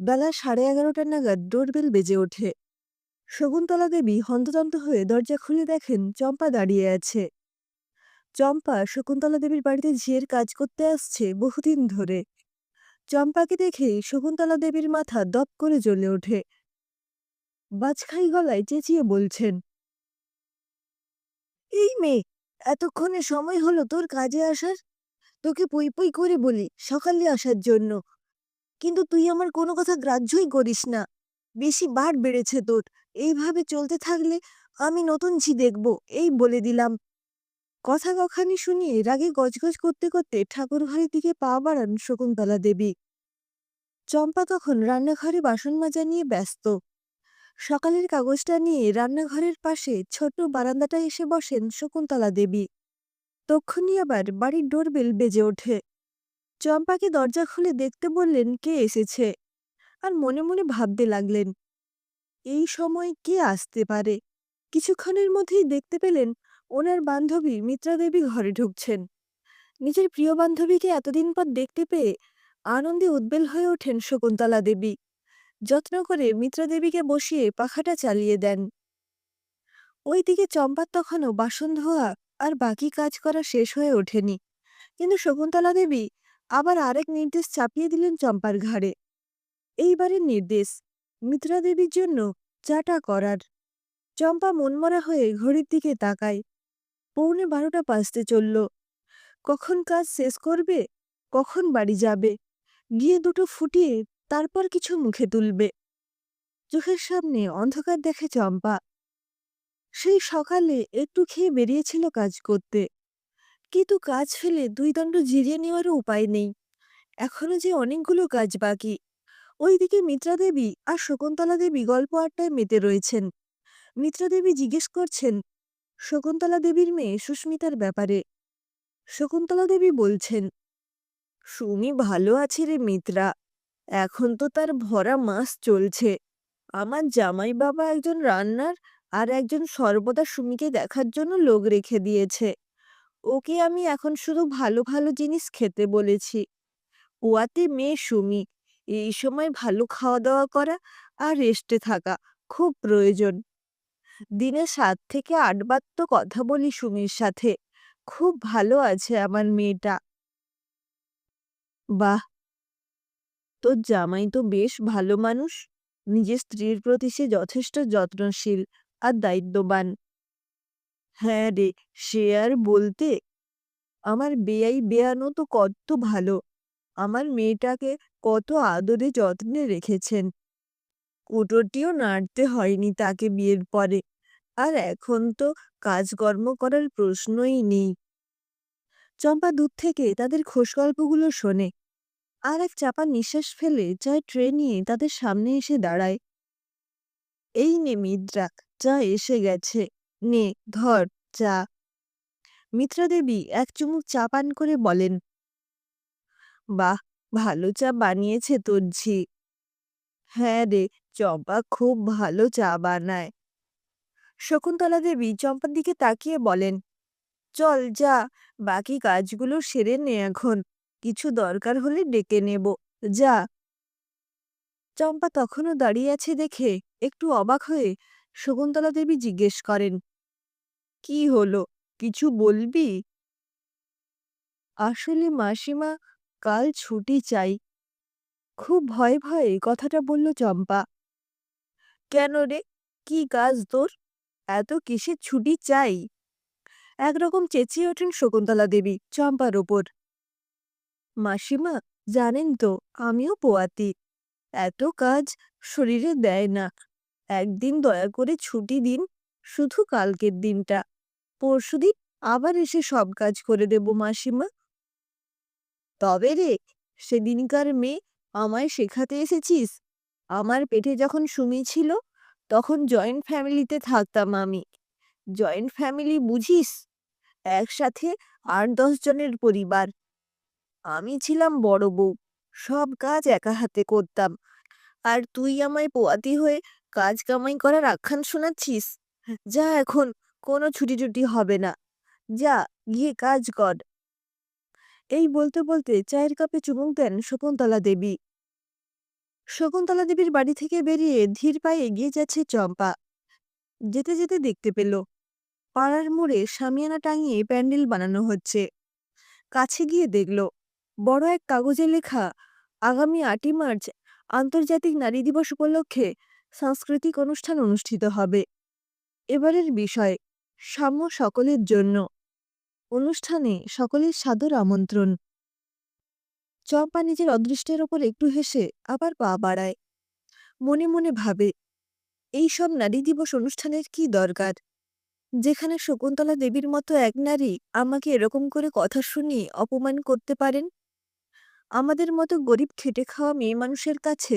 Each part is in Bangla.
বেলা সাড়ে এগারোটা নাগাদ ডোরবেল বেজে ওঠে। শকুন্তলা দেবী হন্তদন্ত হয়ে দরজা খুলে দেখেন চম্পা দাঁড়িয়ে আছে। চম্পা শকুন্তলা দেবীর বাড়িতে ঝিয়ের কাজ করতে আসছে বহুদিন ধরে। চম্পাকে দেখেই শকুন্তলা দেবীর মাথা দপ করে জ্বলে ওঠে। বাজখাই গলায় চেঁচিয়ে বলছেন, এই মেয়ে, এতক্ষণে সময় হলো তোর কাজে আসার? তোকে পই পই করে বলি সকালে আসার জন্য। কিন্তু তুই আমার কোনো কথা গ্রাহ্যই করিস না। বেশি বার বেড়েছে তোর। এইভাবে চলতে থাকলে আমি নতুন ঝি দেখব, এই বলে দিলাম। কথা কখানি শুনিয়ে রাগে গজগজ করতে করতে ঠাকুর ঘরের দিকে পা বাড়ান শকুন্তলা দেবী। চম্পা তখন রান্নাঘরে বাসন মাজা নিয়ে ব্যস্ত। সকালের কাগজটা নিয়ে রান্নাঘরের পাশে ছোট্ট বারান্দাটা এসে বসেন শকুন্তলা দেবী। তক্ষুনি আবার বাড়ির ডোরবেল বেজে ওঠে। চম্পাকে দরজা খুলে দেখতে বললেন, কে এসেছে? আর মনে মনে ভাবতে লাগলেন, এই সময় কে আসতে পারে? কিছুক্ষণের মধ্যেই দেখতে পেলেন, ওনার বান্ধবী মিত্রা দেবী ঘরে ঢুকছেন। নিজের প্রিয় বান্ধবীকে এতদিন পর দেখতে পেয়ে আনন্দে উদ্বেল হয়ে ওঠেন শকুন্তলা দেবী। যত্ন করে মিত্রা দেবীকে বসিয়ে পাখাটা চালিয়ে দেন। ওইদিকে চম্পার তখনও বাসন ধোয়া আর বাকি কাজ করা শেষ হয়ে ওঠেনি। কিন্তু শকুন্তলা দেবী আবার আরেক নির্দেশ চাপিয়ে দিলেন চম্পার ঘাড়ে। এইবারের নির্দেশ, মিত্রা দেবীর জন্য চাটা করার। চম্পা মনমরা হয়ে ঘড়ির দিকে তাকায়। পৌনে বারোটা বাজতে চলল। কখন কাজ শেষ করবে? কখন বাড়ি যাবে? গিয়ে দুটো ফুটিয়ে তারপর কিছু মুখে তুলবে। চোখের সামনে অন্ধকার দেখে চম্পা। সেই সকালে একটু খেয়ে বেরিয়েছিল কাজ করতে। কিন্তু কাজ ফেলে দুই দণ্ড জিরিয়ে নেওয়ারও উপায় নেই। এখনও যে অনেকগুলো কাজ বাকি, ওইদিকে মিত্রা দেবী আর শকুন্তলা দেবী গল্প আড্ডায় মেতে রয়েছেন। মিত্রা দেবী জিজ্ঞেস করছেন, শকুন্তলা দেবীর মেয়ে সুস্মিতার ব্যাপারে? শকুন্তলা দেবী বলছেন, সুমি ভালো আছে রে মিত্রা, এখন তো তার ভরা মাস চলছে। আমার জামাই বাবা একজন রান্নার আর একজন সর্বদা সুমিকে দেখার জন্য লোক রেখে দিয়েছে। ওকে আমি এখন শুধু ভালো ভালো জিনিস খেতে বলেছি। পোয়াতে মেয়ে সুমি, এই সময় ভালো খাওয়া দাওয়া করা আর রেস্টে থাকা খুব প্রয়োজন। দিনে সাত থেকে আটবার তো কথা বলি সুমির সাথে। খুব ভালো আছে আমার মেয়েটা। বাহ! তোর জামাই তো বেশ ভালো মানুষ। নিজের স্ত্রীর প্রতি সে যথেষ্ট যত্নশীল আর দায়িত্ববান। হ্যাঁ রে, সে আর বলতে আমার বেয়াই বেয়ানো তো কত ভালো। আমার মেয়েটাকে কত আদরে যত্নে রেখেছেন। কুটোটিও নাড়তে হয়নি তাকে বিয়ের পরে। আর এখন তো কাজকর্ম করার প্রশ্নই নেই। চম্পা দূর থেকে তাদের খোশগল্পগুলো শোনে। আর এক চাপা নিঃশ্বাস ফেলে চায় ট্রে নিয়ে তাদের সামনে এসে দাঁড়ায়। এই নে মিত্রা, চা এসে গেছে। নে, ধর চা মিত্রা দেবী এক চুমুক চা পান করে বলেন, বাহ, ভালো চা বানিয়েছে তোর ঝি। হ্যাঁ রে, চম্পা খুব ভালো চা বানায়। শকুন্তলা দেবী চম্পার দিকে তাকিয়ে বলেন, চল যা, বাকি কাজগুলো সেরে নে এখন। কিছু দরকার হলে ডেকে নেব, যা। চম্পা তখনও দাঁড়িয়ে আছে দেখে একটু অবাক হয়ে শকুন্তলা দেবী জিজ্ঞেস করেন, কি হলো? কিছু বলবি? আসলে মাসিমা, কাল ছুটি চাই। খুব ভয়ে ভয়ে কথাটা বলল চম্পা। কেন রে? কি কাজ তোর? এত কিসের ছুটি চাই? একরকম চেঁচিয়ে ওঠেন শকুন্তলা দেবী চম্পার ওপর। মাসিমা, জানেন তো, আমিও পোয়াতি। এত কাজ শরীরে দেয় না। একদিন দয়া করে ছুটি দিন, শুধু কালকের দিনটা। পরশুদিন আবার এসে সব কাজ করে দেব, মাসিমা। তবে রে, সেদিনকার মেয়ে আমায় শেখাতে এসেছিস? আমার পেটে যখন সুমি ছিল, তখন জয়েন্ট ফ্যামিলিতে থাকতাম আমি। জয়েন্ট ফ্যামিলি বুঝিস? একসাথে আট, দশ জনের পরিবার। আমি ছিলাম বড় বউ, সব কাজ একা হাতে করতাম। আর তুই আমায় পোয়াতি হয়ে কাজ কামাই করার আখ্যান শোনাচ্ছিস? যা এখন কোনো ছুটি টুটি হবে না। যা, গিয়ে কাজ কর। এই বলতে বলতে চায়ের কাপে চুমুক দেন শকুন্তলা দেবী। শকুন্তলা দেবীর বাড়ি থেকে বেরিয়ে ধীর পায়ে এগিয়ে যাচ্ছে চম্পা। যেতে যেতে দেখতে পেল, পাড়ার মোড়ে সামিয়ানা টাঙিয়ে প্যান্ডেল বানানো হচ্ছে। কাছে গিয়ে দেখল, বড় এক কাগজে লেখা, আগামী আটই মার্চ আন্তর্জাতিক নারী দিবস উপলক্ষে সাংস্কৃতিক অনুষ্ঠান অনুষ্ঠিত হবে। এবারের বিষয়, সাম্য সকলের জন্য। অনুষ্ঠানে সকলের সাদর আমন্ত্রণ। চম্পা নিজের অদৃষ্টের ওপর একটু হেসে আবার পা বাড়ায়। মনে মনে ভাবে, এই সব নারী দিবস অনুষ্ঠানের কি দরকার? যেখানে শকুন্তলা দেবীর মতো এক নারী আমাকে এরকম করে কথা শুনিয়ে অপমান করতে পারেন? আমাদের মতো গরিব খেটে খাওয়া মেয়ে মানুষের কাছে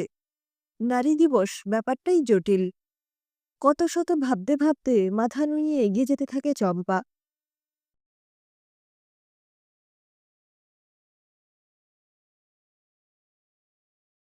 নারী দিবস ব্যাপারটাই জটিল। কত শত ভাবতে ভাবতে মাথা নুইয়ে এগিয়ে যেতে থাকে চম্পা।